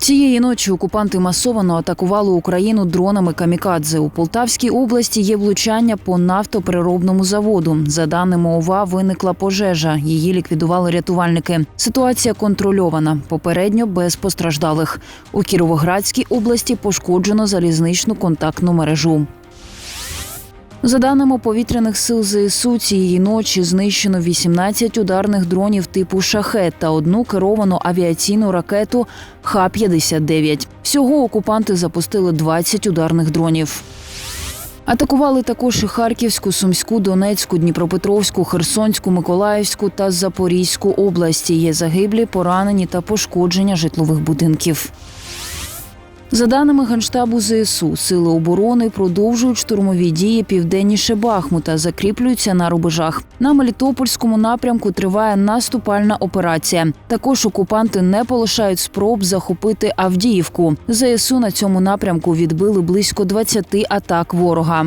Цієї ночі окупанти масовано атакували Україну дронами камікадзе. У Полтавській області є влучання по нафтопереробному заводу. За даними ОВА, виникла пожежа. Її ліквідували рятувальники. Ситуація контрольована. Попередньо без постраждалих. У Кіровоградській області пошкоджено залізничну контактну мережу. За даними повітряних сил ЗСУ, цієї ночі знищено 18 ударних дронів типу шахет та одну керовану авіаційну ракету Х-59. Всього окупанти запустили 20 ударних дронів. Атакували також і Харківську, Сумську, Донецьку, Дніпропетровську, Херсонську, Миколаївську та Запорізьку області. Є загиблі, поранені та пошкодження житлових будинків. За даними Генштабу ЗСУ, сили оборони продовжують штурмові дії південніше Бахмута, закріплюються на рубежах. На Мелітопольському напрямку триває наступальна операція. Також окупанти не полишають спроб захопити Авдіївку. ЗСУ на цьому напрямку відбили близько 20 атак ворога.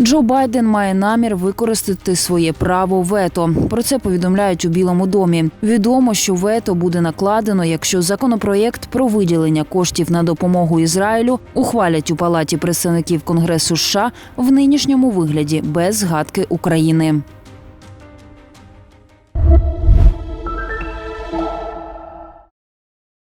Джо Байден має намір використати своє право вето. Про це повідомляють у Білому домі. Відомо, що вето буде накладено, якщо законопроєкт про виділення коштів на допомогу Ізраїлю ухвалять у палаті представників Конгресу США в нинішньому вигляді без згадки України.